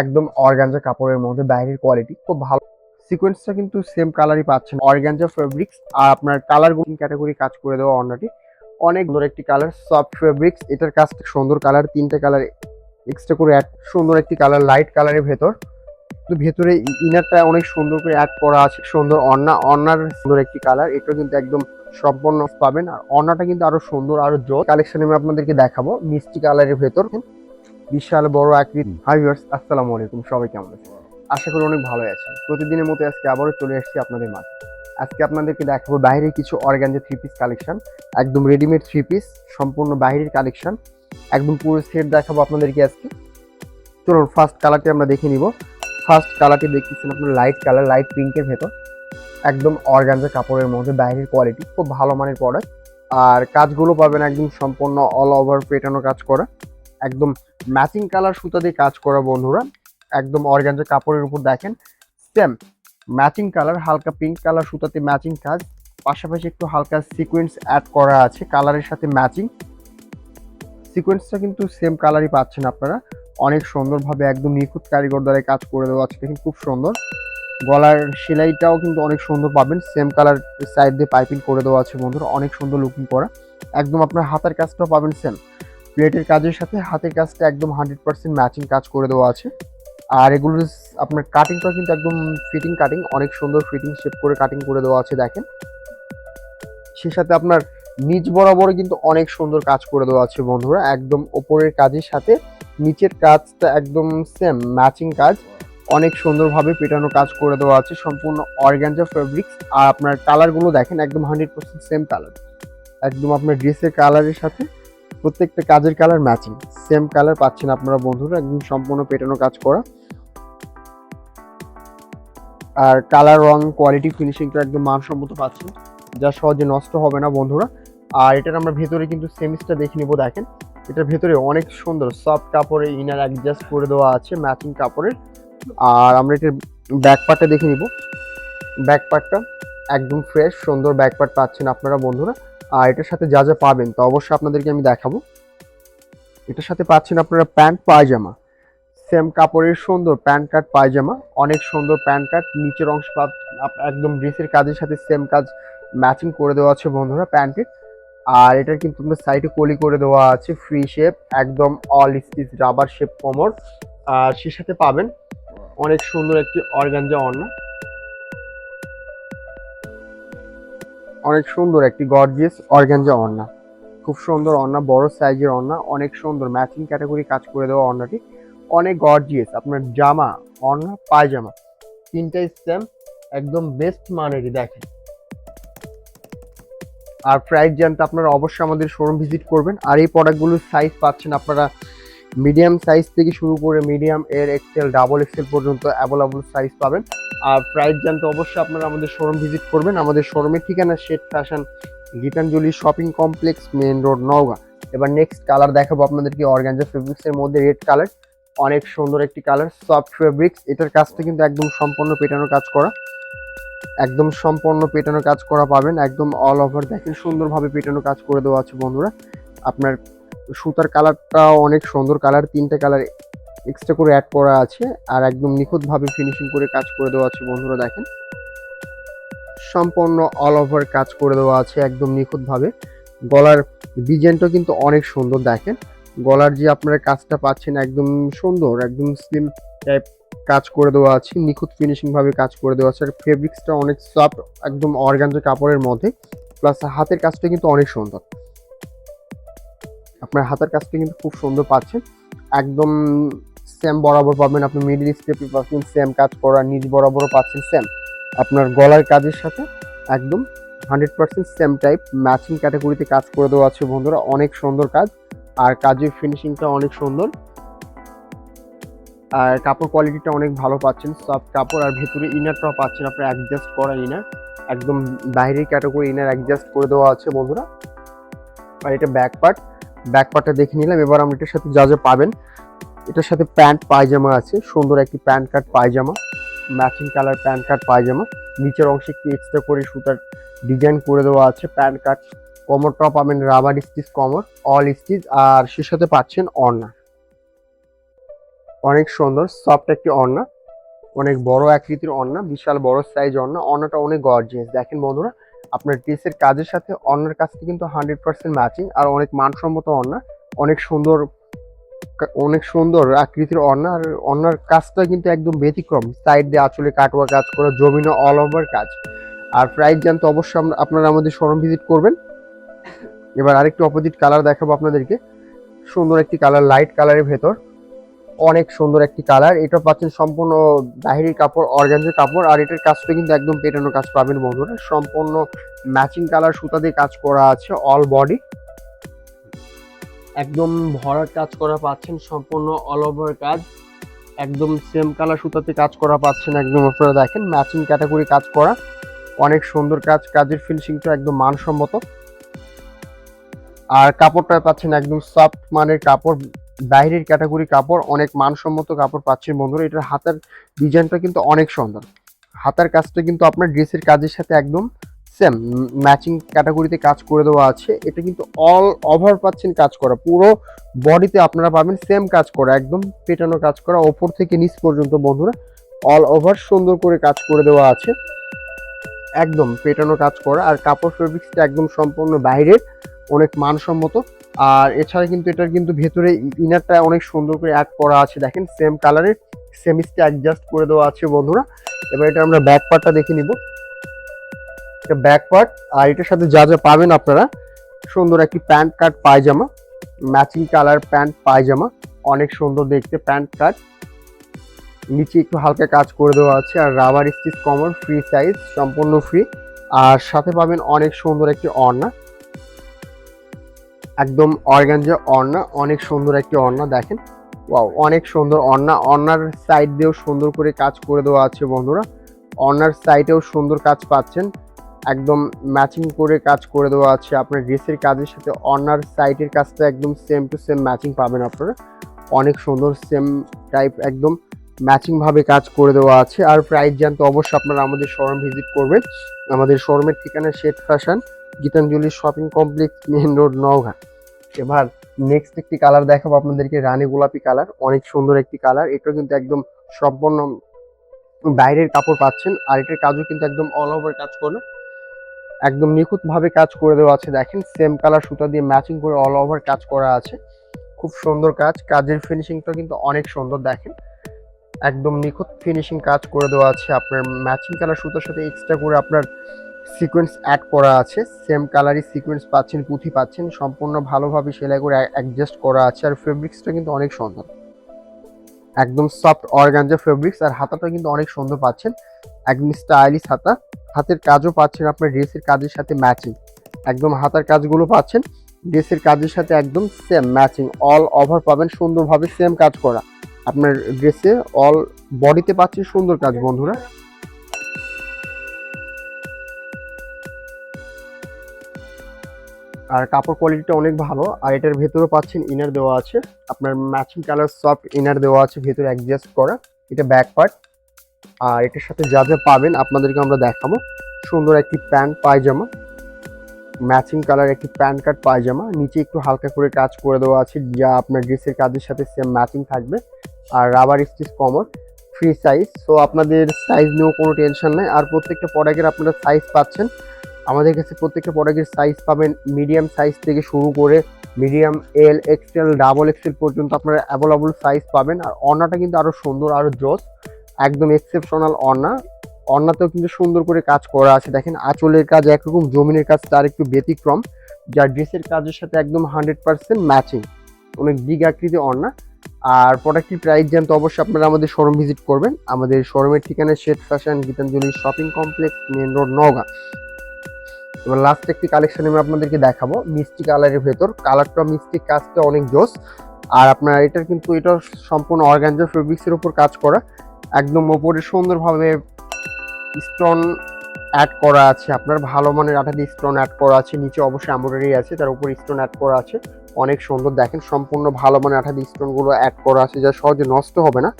একদম অর্গানজা কাপড়ের মধ্যে বাইরের কোয়ালিটি খুব ভালো। সিকোয়েন্সটা কিন্তু সেম কালারই পাচ্ছেন। অর্গানজা ফেব্রিক্স আর আপনার কালারগুলো ক্যাটাগরি কাজ করে দেওয়া অন্যটি। অনেক সুন্দর একটি কালার সফট ফেব্রিক্স এটার কাজটা সুন্দর কালার তিনটে কালার এক্সট্রা করে অ্যাড সুন্দর একটি কালার লাইট কালারের ভেতর। তো ভেতরে ইনারটা অনেক সুন্দর করে অ্যাড করা আছে, সুন্দর অন্না, অন্নার সুন্দর একটি কালার এটা কিন্তু একদম সম্পূর্ণ পাবেন। আর অন্নাটা কিন্তু আরও সুন্দর, আরও জোর। কালেকশন আমি আপনাদেরকে দেখাবো, মিষ্টি কালারের ভেতর। বিশাল বড় আকৃতি। হাই ভিউয়ার্স, আসসালামু আলাইকুম। সবাই কেমন আছেন? আশা করি অনেক ভালো আছেন। প্রতিদিনের মতো আজকে আবারও চলে এসেছি আপনাদের মাঝে। আজকে আপনাদেরকে দেখাবো বাইরে কিছু অর্গানজা থ্রি পিস কালেকশন একদম রেডিমেড থ্রি পিস সম্পূর্ণ বাইরের কালেকশন একদম পুরো সেট দেখাবো আপনাদেরকে আজকে। চলুন ফার্স্ট কালারটি আমরা দেখে নিব। ফার্স্ট কালারটি দেখতেছেন আপনার লাইট কালার লাইট পিঙ্কের ভেতর। একদম অর্গানজা কাপড়ের মধ্যে, বাইরের কোয়ালিটি খুব ভালো মানের প্রোডাক্ট আর কাজগুলো পাবেন একদম সম্পূর্ণ অল ওভার পেটানো কাজ করা। একদম ম্যাচিং কালার সুতা দিয়ে কাজ করা বন্ধুরা, একদম অর্গানজা কাপড়ের উপর দেখেন সেম ম্যাচিং কালার হালকা পিঙ্ক কালার সুতাতে ম্যাচিং কাজ, পাশাপাশি একটু হালকা সিকোয়েন্স অ্যাড করা আছে কালারের সাথে ম্যাচিং সিকোয়েন্সটা কিন্তু সেম কালারই পাচ্ছেন আপনারা, অনেক সুন্দরভাবে একদম নিখুঁত কারিগর দ্বারা কাজ করে দেওয়া আছে, দেখেন খুব সুন্দর, গলার সেলাইটাও কিন্তু অনেক সুন্দর পাবেন সেম কালার সাইড দিয়ে পাইপিং করে দেওয়া আছে বন্ধুরা, অনেক সুন্দর লুকিং করা, একদম আপনার হাতের কাজটাও পাবেন সেম প্লেটের কাজের সাথে হাতের কাজটা একদম হান্ড্রেড পার্সেন্ট ম্যাচিং কাজ করে দেওয়া আছে। আর এগুলো আপনার কাটিংটা কিন্তু একদম ফিটিং কাটিং অনেক সুন্দর ফিটিং শেপ করে কাটিং করে দেওয়া আছে, দেখেন। সে সাথে আপনার নিচ বরাবর কিন্তু অনেক সুন্দর কাজ করে দেওয়া আছে, বন্ধুরা। একদম ওপরের কাজের সাথে নিচের কাজটা একদম সেম ম্যাচিং কাজ। অনেক সুন্দরভাবে পেটানো কাজ করে দেওয়া আছে, সম্পূর্ণ অর্গ্যানজা ফেব্রিক্স আর আপনার কালারগুলো দেখেন, একদম হান্ড্রেড পার্সেন্ট সেম কালার একদম আপনার ড্রেসের কালারের সাথে। প্রত্যেকটা কাজের কালার ম্যাচিং সেম কালার পাচ্ছেন আপনারা বন্ধুরা, একদম সম্পূর্ণ পেটানো কাজ করা। আর কালার রং কোয়ালিটি ফিনিশিংটা একদম মানসম্মত পাচ্ছেন। যা সহজে নষ্ট হবে না বন্ধুরা। আর এটার আমরা ভেতরে কিন্তু সেমিসটা দেখে নিব, দেখেন। এটার ভেতরে অনেক সুন্দর সফট কাপড়ে ইনার অ্যাডজাস্ট করে দেওয়া আছে ম্যাচিং কাপড়ের। আর আমরা এটার ব্যাক পার্টটা দেখে নিব। ব্যাক পার্টটা একদম ফ্রেশ সুন্দর ব্যাক পার্ট পাচ্ছেন আপনারা বন্ধুরা। আর এটার সাথে যা যা পাবেন তো অবশ্যই আপনাদেরকে আমি দেখাবো। এটার সাথে পাচ্ছেন আপনারা প্যান্ট পায়জামা। সেম কাপড়ের সুন্দর প্যান্ট কাট পায়জামা, অনেক সুন্দর প্যান্ট কাট, নিচের অংশ একদম ড্রেসের কাজের সাথে সেম কাজ ম্যাচিং করে দেওয়া আছে বন্ধুরা প্যান্টের। আর এটার কিন্তু আপনার সাইডে কলি করে দেওয়া আছে ফ্রি শেপ একদম অল স্টিচ রাবার শেপ কোমর। আর সে সাথে পাবেন অনেক সুন্দর একটি অর্গানজা অন্না অনেক সুন্দর একটি গর্জিয়াস অর্গানজা অন্না। খুব সুন্দর অন্না, বড় সাইজের অন্না, অনেক সুন্দর ম্যাচিং ক্যাটাগরি কাজ করে দেওয়া অন্নাটি। অনেক গর্জিয়াস আপনার জামা, অন্না, পায়জামা। তিনটাই সেম একদম বেস্ট মানেরই দেখেন। আর প্রাইস জানতে আপনারা অবশ্যই আমাদের শোরুম ভিজিট করবেন। আর এই প্রোডাক্টগুলোর সাইজ পাচ্ছেন আপনারা মিডিয়াম সাইজ থেকে শুরু করে মিডিয়াম, এর এক্সেল, ডাবল এক্সেল পর্যন্ত অ্যাভেলেবল সাইজ পাবেন। আর প্রাইস জানতে অবশ্যই আপনারা আমাদের শোরুম ভিজিট করবেন। আমাদের শোরুমের ঠিকানা শেট fashion, Gitanjali shopping complex main road Naogaon. এবার নেক্সট কালার দেখাবো আপনাদেরকে অর্গানজা ফেব্রিক্সের মধ্যে রেড কালার অনেক সুন্দর একটি কালার সফট ফেব্রিক্স এটার কাজটা কিন্তু একদম সম্পূর্ণ পেটানো কাজ করা। একদম সম্পূর্ণ পেটানো কাজ করা পাবেন। একদম অল ওভার দেখেন সুন্দরভাবে পেটানো কাজ করে দেওয়া আছে বন্ধুরা। আপনার সুতার কালারটাও অনেক সুন্দর। কালার তিনটে কালার এক্সট্রা করে অ্যাড করা আছে আর একদম নিখুঁতভাবে ফিনিশিং করে কাজ করে দেওয়া আছে বন্ধুরা দেখেন। সম্পূর্ণ অল ওভার কাজ করে দেওয়া আছে একদম নিখুঁতভাবে। গলার ডিজাইনটা কিন্তু অনেক সুন্দর দেখেন। গলার যে আপনারা কাজটা পাচ্ছেন একদম সুন্দর, একদম স্লিম টাইপ কাজ করে দেওয়া আছে, নিখুঁত ফিনিশিং ভাবে কাজ করে দেওয়া আছে। আর ফেব্রিক্সটা অনেক সফট একদম অর্গানজা কাপড়ের মধ্যে। প্লাস হাতের কাজটা কিন্তু অনেক সুন্দর। আপনার হাতের কাজটা কিন্তু খুব সুন্দর পাচ্ছেন। একদম সেম বরাবর পাবেন আপনি মিডিল স্টেপে পাচ্ছেন সেম কাজ করা নিজ বরাবরও পাচ্ছেন সেম আপনার গলার কাজের সাথে একদম hundred percent same type matching ক্যাটাগরিতে কাজ করে দেওয়া আছে বন্ধুরা, অনেক সুন্দর কাজ। আর কাজের ফিনিশিংটা অনেক সুন্দর। আর কাপড় কোয়ালিটিটা অনেক ভালো পাচ্ছেন সফট কাপড়, আর ভেতরে ইনারটাও পাচ্ছেন আপনার অ্যাডজাস্ট করা ইনার একদম বাইরের ক্যাটাগরি ইনার অ্যাডজাস্ট করে দেওয়া আছে বন্ধুরা। আর এটা ব্যাক পার্ট ব্যাক পার্টটা দেখে নিলাম। এবার আমরা এটার সাথে যা যা পাবেন, এটার সাথে প্যান্ট, পায়জামা আছে। সুন্দর একটি প্যান্ট কাট, পায়জামা, ম্যাচিং কালার প্যান্ট কাট, পায়জামা। নিচের অংশে একটু এক্সট্রা করে সুতার ডিজাইন করে দেওয়া আছে প্যান্ট কাট। কমর টপ পাবেন রাবার স্টিচ কমর অল স্টিচ আর সে সাথে পাচ্ছেন অর্নার অনেক সুন্দর সফট একটি ওড়না অনেক বড় আকৃতির ওড়না বিশাল বড় সাইজ ওড়না ওড়নাটা অনেক গর্জিয়াস দেখেন বন্ধুরা আপনার ড্রেসের কাজের সাথে অন্যের কাজটা কিন্তু হান্ড্রেড পার্সেন্ট ম্যাচিং আর অনেক মানসম্মত ওড়না অনেক সুন্দর অনেক সুন্দর আকৃতির ওড়না আর ওড়নার কাজটা কিন্তু একদম ব্যতিক্রম। সাইড দিয়ে আঁচলে কাটোয়া কাজ করা, জমিনো অল ওভার কাজ। আর প্রাইস জানতে অবশ্যই আপনারা আমাদের শোরুম ভিজিট করবেন। এবার আরেকটু অপোজিট কালার দেখাবো আপনাদেরকে। সুন্দর একটি কালার লাইট কালারের ভেতর। অনেক সুন্দর একটি কালার। এটা পাচ্ছেন সম্পূর্ণ বাহিরের কাপড়, অর্গানজের কাপড়, আর এটার কাজটা কিন্তু একদম পেটানো কাজ পাবেন বন্ধুরা। সম্পূর্ণ ম্যাচিং কালার সুতা দিয়ে কাজ করা আছে অল বডি একদম ভরাট কাজ করা পাচ্ছেন, সম্পূর্ণ অল ওভার কাজ। একদম সেম কালার সুতাতে কাজ করা পাচ্ছেন একদম আপনারা দেখেন ম্যাচিং ক্যাটাগরি কাজ করা। অনেক সুন্দর কাজ, কাজের ফিনিশিংটা একদম মানসম্মত। আর কাপড়টা পাচ্ছেন একদম সফট মানের কাপড় বাইরের ক্যাটাগরি কাপড়, অনেক মানসম্মত কাপড় পাচ্ছেন বন্ধুরা। এটার হাতের ডিজাইনটা কিন্তু অনেক সুন্দর। হাতার কাজটা কিন্তু আপনার ড্রেসের কাজের সাথে একদম সেম ম্যাচিং ক্যাটাগরিতে কাজ করে দেওয়া আছে। এটা কিন্তু অল ওভার পাচ্ছেন কাজ করা। পুরো বডিতে আপনারা পাবেন সেম কাজ করা, একদম পেটানো কাজ করা, ওপর থেকে নিচ পর্যন্ত বন্ধুরা। অল ওভার সুন্দর করে কাজ করে দেওয়া আছে। একদম পেটানো কাজ করা। আর কাপড় ফেব্রিক্সটা একদম সম্পূর্ণ বাইরের, অনেক মানসম্মত। আর এছাড়া কিন্তু এটার কিন্তু ভেতরে ইনারটা অনেক সুন্দর করে অ্যাড করা আছে। দেখেন সেম কালারের সেমিসটা অ্যাডজাস্ট করে দেওয়া আছে বন্ধুরা। এবার এটা আমরা ব্যাক পার্টটা দেখে নিব। এটা ব্যাক পার্ট আর এটার সাথে যা যা পাবেন আপনারা, সুন্দর একটি প্যান্ট কাট পায়জামা ম্যাচিং কালার প্যান্ট পায়জামা, অনেক সুন্দর দেখতে প্যান্ট কাট। নিচে একটু হালকা কাজ করে দেওয়া আছে, আর rubber stitch common free size সম্পূর্ণ ফ্রি আর সাথে পাবেন অনেক সুন্দর একটি অর্ণা একদম অর্গানজা অর্ণা, অনেক সুন্দর একটি অর্ণা দেখেন। ওয়াও, অনেক সুন্দর অর্ণা। অর্ণার সাইড দিয়েও সুন্দর করে কাজ করে দেওয়া আছে বন্ধুরা। অর্ণার সাইডেও সুন্দর কাজ পাচ্ছেন। একদম ম্যাচিং করে কাজ করে দেওয়া আছে আপনার ড্রেসের কাজের সাথে। অর্ণার সাইডের কাজটা একদম সেম টু সেম ম্যাচিং পাবেন আপনারা। অনেক সুন্দর সেম টাইপ একদম ম্যাচিং ভাবে কাজ করে দেওয়া আছে। আর প্রাইস জানতে অবশ্যই আপনারা আমাদের শোরুম ভিজিট করবেন। আমাদের শোরুমের ঠিকানা শেট fashion. Gitanjali shopping complex main road Naogaon. এবার নেক্সট একটি কালার দেখাবো আপনাদেরকে, রানী গোলাপি কালার অনেক সুন্দর একটি কালার এটা কিন্তু একদম সম্পূর্ণ বাইরের কাপড় পাচ্ছেন, আর এটার কাজও কিন্তু একদম অল ওভার কাজ করবে একদম নিখুঁত ভাবে কাজ করে দেওয়া আছে, দেখেন সেম কালার সুতা দিয়ে ম্যাচিং করে অল ওভার কাজ করা আছে। খুব সুন্দর কাজ, কাজের ফিনিশিংটা কিন্তু অনেক সুন্দর, দেখেন। একদম নিখুঁত ফিনিশিং কাজ করে দেওয়া আছে আপনার ম্যাচিং কালার সুতার সাথে এক্সট্রা করে আপনার সিকোয়েন্স অ্যাড করা আছে সেম কালারই সিকোয়েন্স পাচ্ছেন, পুঁথি পাচ্ছেন, সম্পূর্ণ ভালোভাবে সেলাই করে অ্যাডজাস্ট করা আছে আর ফেব্রিক্সটা কিন্তু অনেক সুন্দর। একদম সফট অর্গানজা ফেব্রিক্স আর হাতাটা কিন্তু অনেক সুন্দর পাচ্ছেন। একদম স্টাইলিশ হাতা। হাতের কাজও পাচ্ছেন আপনার ড্রেসের কাজের সাথে ম্যাচিং একদম হাতার কাজগুলো পাচ্ছেন ড্রেসের কাজের সাথে একদম সেম ম্যাচিং অল ওভার পাবেন, সুন্দরভাবে সেম কাজ করা। আপনার ড্রেসে অল বডিতে পাচ্ছেন সুন্দর কাজ, বন্ধুরা। আর কাপড় কোয়ালিটিটা অনেক ভালো। আর এটার ভেতরেও পাচ্ছেন ইনার দেওয়া আছে। আপনার ম্যাচিং কালার সফট ইনার দেওয়া আছে, ভেতরে অ্যাডজাস্ট করা। এটা ব্যাক পার্ট আর এটার সাথে যা যা পাবেন আপনাদেরকে আমরা দেখাবো। সুন্দর একটি প্যান্ট পায়জামা। ম্যাচিং কালার একটি প্যান্ট কাট পায়জামা। নিচে একটু হালকা করে কাজ করে দেওয়া আছে। যা আপনার ড্রেসের কাজের সাথে সেম ম্যাচিং থাকবে। আর rubber stitch common free size so আপনাদের সাইজ নিয়েও কোনো টেনশন নেই। আর প্রত্যেকটা প্রোডাক্টের আপনারা সাইজ পাচ্ছেন। আমাদের কাছে প্রত্যেকটা প্রোডাক্টের সাইজ পাবেন মিডিয়াম সাইজ থেকে শুরু করে medium L XL double XL পর্যন্ত আপনারা অ্যাভেলেবল সাইজ পাবেন। আর অর্ণাটা কিন্তু আরও সুন্দর আরও জোস, একদম এক্সেপশনাল অর্ণা অর্ণাতেও কিন্তু সুন্দর করে কাজ করা আছে। দেখেন, আঁচলের কাজ একরকম, জমিনের কাজ তার একটু ব্যতিক্রম। যা ড্রেসের কাজের সাথে একদম হান্ড্রেড পার্সেন্ট ম্যাচিং অনেক বিগ আকৃতি অর্ণা আর প্রোডাক্টটির প্রাইস জানতে অবশ্যই আপনারা আমাদের শোরুম ভিজিট করবেন। আমাদের শোরুমের ঠিকানা শেট fashion Gitanjali shopping complex main road Naogaon. এবার লাস্ট একটি কালেকশন আমি আপনাদেরকে দেখাবো, মিষ্টি কালারের ভেতর। কালারটা মিষ্টি কাজটা অনেক জোস। আর আপনার এটার কিন্তু এটা সম্পূর্ণ অর্গানজা ফেব্রিক্সের উপর কাজ করা। একদম ওপরে সুন্দরভাবে স্টোন অ্যাড করা আছে আপনার। ভালো মানের আঠা দিয়ে স্টোন অ্যাড করা আছে। নিচে অবশ্যই এমব্রয়ডারি আছে, তার উপর স্টোন অ্যাড করা আছে। অনেক সুন্দর। দেখেন সম্পূর্ণ ভালো মানের আঠা দিয়ে স্টোনগুলো অ্যাড করা আছে, যা সহজে নষ্ট হবে না।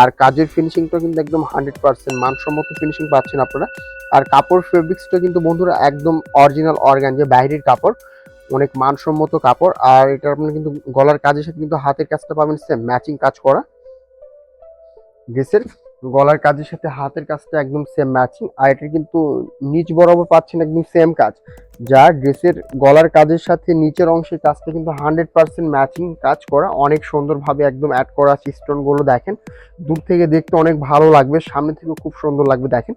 আর কাজের ফিনিশিংটা কিন্তু একদম হান্ড্রেড পার্সেন্ট মানসম্মত ফিনিশিং পাচ্ছেন আপনারা। আর কাপড় ফেব্রিক্সটা কিন্তু বন্ধুরা একদম অরিজিনাল অর্গান যে বাইরের কাপড়, অনেক মানসম্মত কাপড়। আর এটা আপনার কিন্তু গলার কাজের সাথে কিন্তু হাতের কাজটা পাবেন সেম ম্যাচিং কাজ করা। ড্রেসের গলার কাজের সাথে হাতের কাজটা একদম সেম ম্যাচিং আর এটা কিন্তু নিচ বরাবর পাচ্ছেন একদম সেম কাজ। যা ড্রেসের গলার কাজের সাথে নিচের অংশের কাজটা কিন্তু হান্ড্রেড পার্সেন্ট ম্যাচিং কাজ করা। অনেক সুন্দরভাবে একদম অ্যাড করা আছে স্টোনগুলো দেখেন। দূর থেকে দেখতে অনেক ভালো লাগবে, সামনে থেকে খুব সুন্দর লাগবে, দেখেন।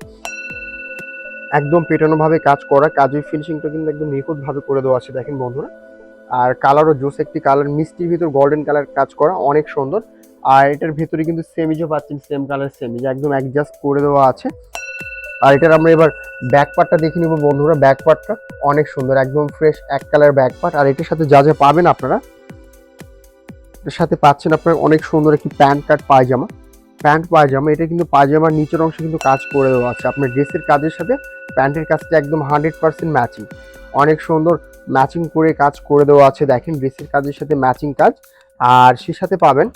একদম পেটানোভাবে কাজ করা, কাজের ফিনিশিংটা কিন্তু একদম নিখুঁতভাবে করে দেওয়া আছে, দেখেন বন্ধুরা। আর কালারও জোস একটি কালার মিষ্টির ভিতর গোল্ডেন কালার কাজ করা, অনেক সুন্দর। আর এটার ভেতরে কিন্তু সেমিজও পাচ্ছেন সেম কালার সেমিজ একদম অ্যাডজাস্ট করে দেওয়া আছে। আর এটার আমরা এবার ব্যাক পার্টটা দেখে নিব বন্ধুরা ব্যাক পার্টটা অনেক সুন্দর, একদম ফ্রেশ এক কালার ব্যাক পার্ট আর এটার সাথে যা যা পাবেন আপনারা, এটার সাথে পাচ্ছেন আপনারা অনেক সুন্দর একটি প্যান্ট কাট পায়জামা। প্যান্ট পায়জামা, এটা কিন্তু পায়জামার নিচের অংশে কিন্তু কাজ করে দেওয়া আছে। আপনার ড্রেসের কাজের সাথে প্যান্টের কাজটা একদম হান্ড্রেড পার্সেন্ট ম্যাচিং অনেক সুন্দর ম্যাচিং করে কাজ করে দেওয়া আছে, দেখেন, ড্রেসের কাজের সাথে ম্যাচিং কাজ। আর সে সাথে পাবেন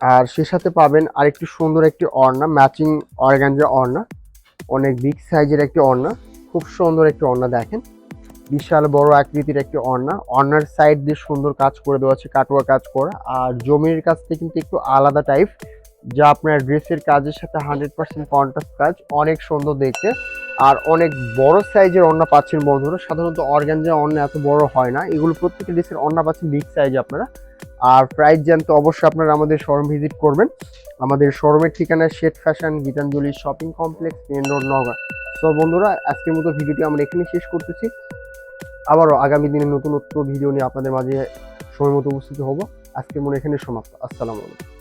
আর সে সাথে পাবেন আরেকটি সুন্দর একটি অর্ণা ম্যাচিং অর্গানজা অর্ণা অনেক বিগ সাইজের একটি অর্ণা খুব সুন্দর একটি অর্ণা দেখেন। বিশাল বড় আকৃতির একটি অর্ণা অর্ণার সাইড দিয়ে সুন্দর কাজ করে দেওয়া আছে, কাটোয়া কাজ করা। আর জমির কাজটা কিন্তু একটু আলাদা টাইপ যা আপনার ড্রেসের কাজের সাথে হান্ড্রেড পার্সেন্ট কন্ট্রাস্ট কাজ, অনেক সুন্দর দেখতে। আর অনেক বড় সাইজের অন্না পাচ্ছেন বন্ধুরা, সাধারণত অর্গানজা অন্না এত বড় হয় না। এগুলো প্রত্যেকটা ড্রেসের অন্না পাচ্ছেন বিগ সাইজ আপনারা। আর প্রাইস জানতে অবশ্যই আপনারা আমাদের শোরুম ভিজিট করবেন। আমাদের শোরুমের ঠিকানা শেট fashion Gitanjali shopping complex main road Naogaon so বন্ধুরা, আজকের মতো ভিডিওটি আমরা এখানে শেষ করতেছি। আবারও আগামী দিনে নতুনত্ব ভিডিও নিয়ে আপনাদের মাঝে সময় মতো উপস্থিত হব। আজকের মনে এখানে সমাপ্ত। আসসালামু আলাইকুম।